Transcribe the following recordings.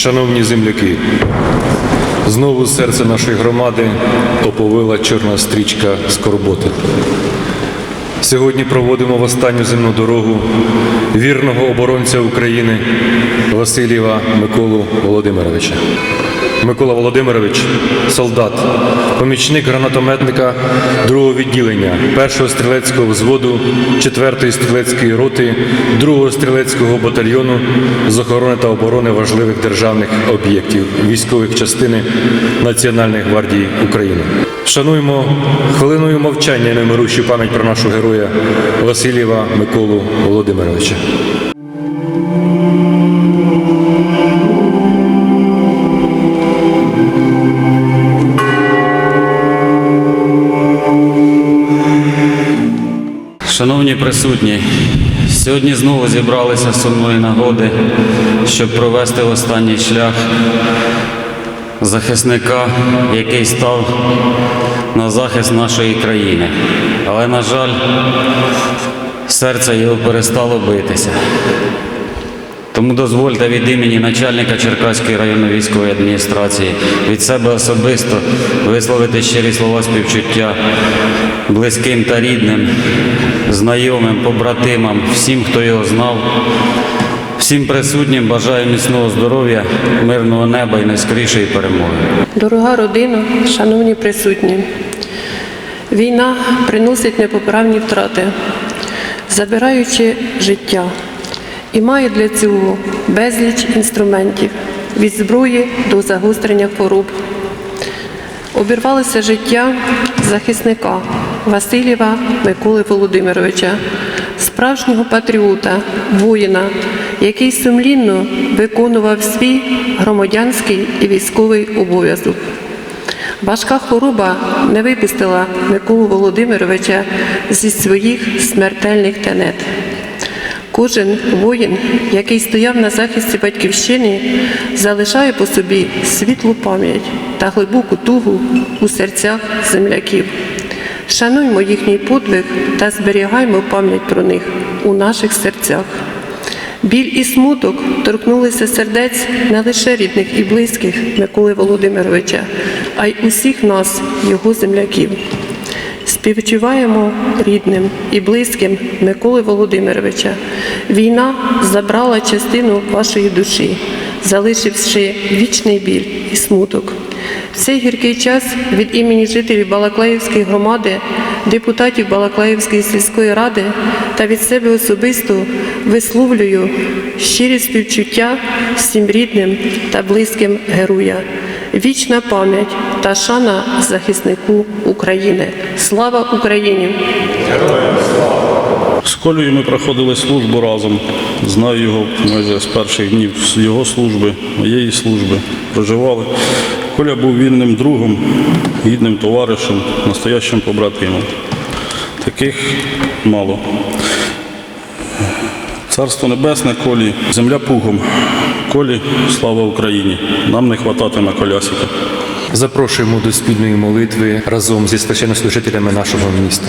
Шановні земляки, знову серце нашої громади оповила чорна стрічка скорботи. Сьогодні проводимо в останню земну дорогу вірного оборонця України Васильєва Миколу Володимировича. Микола Володимирович, солдат, помічник гранатометника 2-го відділення 1-го стрілецького взводу 4-ї стрілецької роти 2-го стрілецького батальйону з охорони та оборони важливих державних об'єктів військових частини Національної гвардії України. Шануємо хвилиною мовчання немирущу пам'ять про нашого героя Васильєва Миколу Володимировича. Присутні, сьогодні знову зібралися з сумної нагоди, щоб провести останній шлях захисника, який став на захист нашої країни. Але, на жаль, серце його перестало битися. Тому дозвольте від імені начальника Черкаської районної військової адміністрації від себе особисто висловити щирі слова співчуття близьким та рідним, знайомим, побратимам, всім, хто його знав. Всім присутнім бажаю міцного здоров'я, мирного неба і найскорішої перемоги. Дорога родина, шановні присутні, війна приносить непоправні втрати, забираючи життя, і має для цього безліч інструментів від зброї до загострення хвороб. Обірвалося життя захисника Васильєва Миколи Володимировича, справжнього патріота, воїна, який сумлінно виконував свій громадянський і військовий обов'язок. Важка хвороба не випустила Миколу Володимировича зі своїх смертельних тенет. Кожен воїн, який стояв на захисті батьківщини, залишає по собі світлу пам'ять та глибоку тугу у серцях земляків. Шануймо їхній подвиг та зберігаймо пам'ять про них у наших серцях. Біль і смуток торкнулися сердець не лише рідних і близьких Миколи Володимировича, а й усіх нас, його земляків. Співчуваємо рідним і близьким Миколи Володимировича. Війна забрала частину вашої душі, залишивши вічний біль і смуток. В цей гіркий час від імені жителів Балаклаївської громади, депутатів Балаклаївської сільської ради та від себе особисто висловлюю щирі співчуття всім рідним та близьким героя. Вічна пам'ять та шана захиснику України. Слава Україні! З Колею ми проходили службу разом. Знаю його майже з перших днів його служби, моєї служби. Проживали. Коля був вільним другом, гідним товаришем, настоящим побратимом. Таких мало. Царство Небесне Колі, земля пугом. Колі, слава Україні! Нам не хвататиме колясика. Запрошуємо до спільної молитви разом зі священнослужителями нашого міста.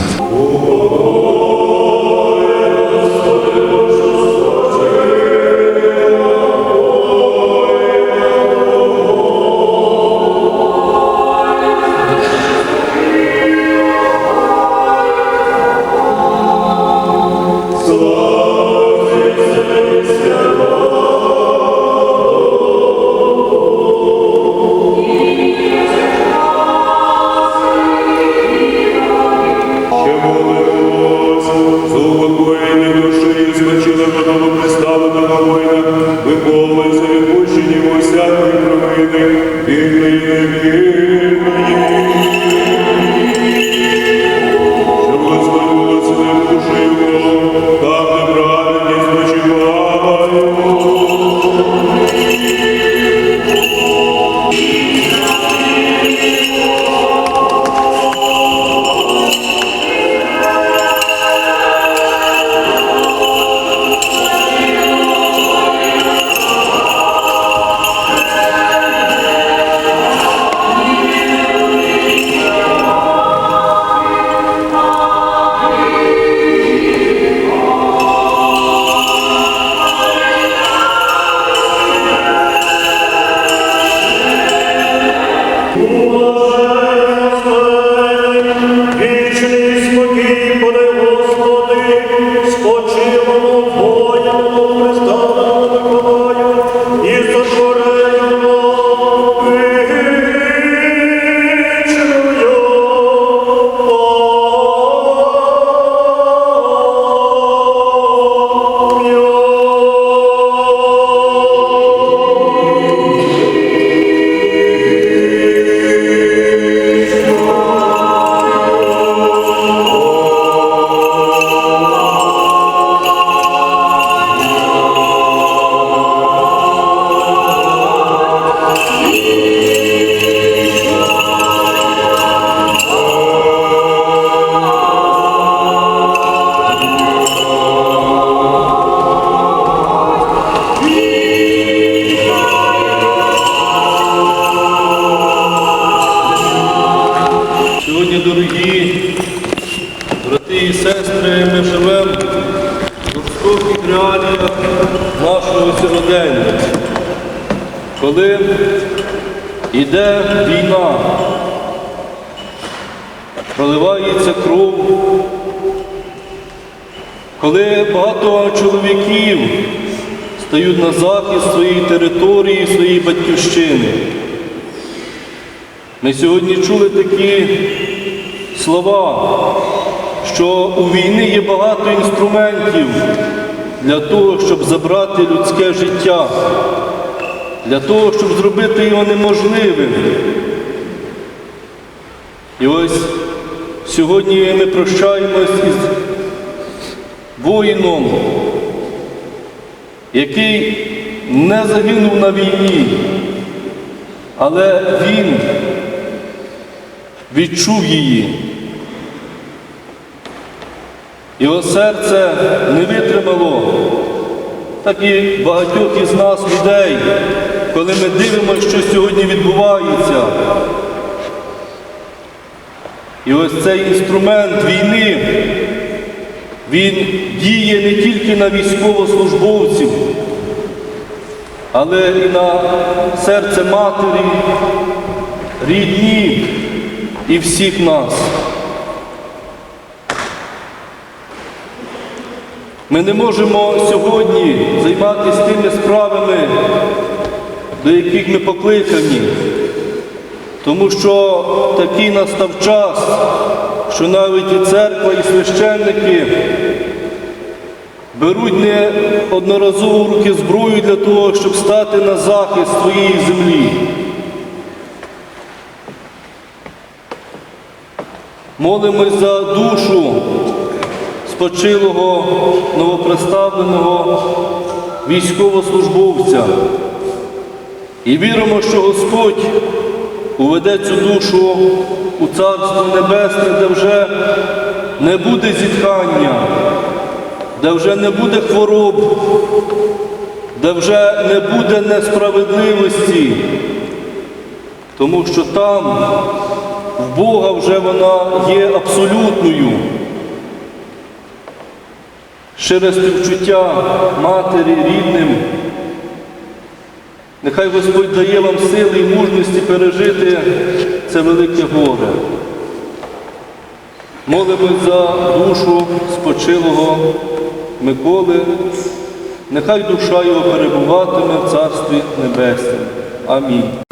Amen. Спочивало Брати і сестри, ми живемо в жорстоких реаліях нашого сьогодення. Коли йде війна, проливається кров, коли багато чоловіків стають на захист своєї території, своєї батьківщини. Ми сьогодні чули такі слова, що у війни є багато інструментів для того, щоб забрати людське життя, для того, щоб зробити його неможливим. І ось сьогодні ми прощаємось із воїном, який не загинув на війні, але він відчув її. Його серце не витримало, так і багатьох із нас людей, коли ми дивимося, що сьогодні відбувається. І ось цей інструмент війни, він діє не тільки на військовослужбовців, але і на серце матері, рідні і всіх нас. Ми не можемо сьогодні займатися тими справами, до яких ми покликані, тому що такий настав час, що навіть і церква, і священники беруть не одноразово в руки зброю для того, щоб стати на захист своєї землі. Молимось за душу спочилого новоприставленого військовослужбовця. І віримо, що Господь уведе цю душу у Царство Небесне, де вже не буде зітхання, де вже не буде хвороб, де вже не буде несправедливості, тому що там в Бога вже вона є абсолютною. Щире співчуття матері, рідним. Нехай Господь дає вам сили і мужності пережити це велике горе. Молимось за душу спочилого Миколи. Нехай душа його перебуватиме в Царстві Небесному. Амінь.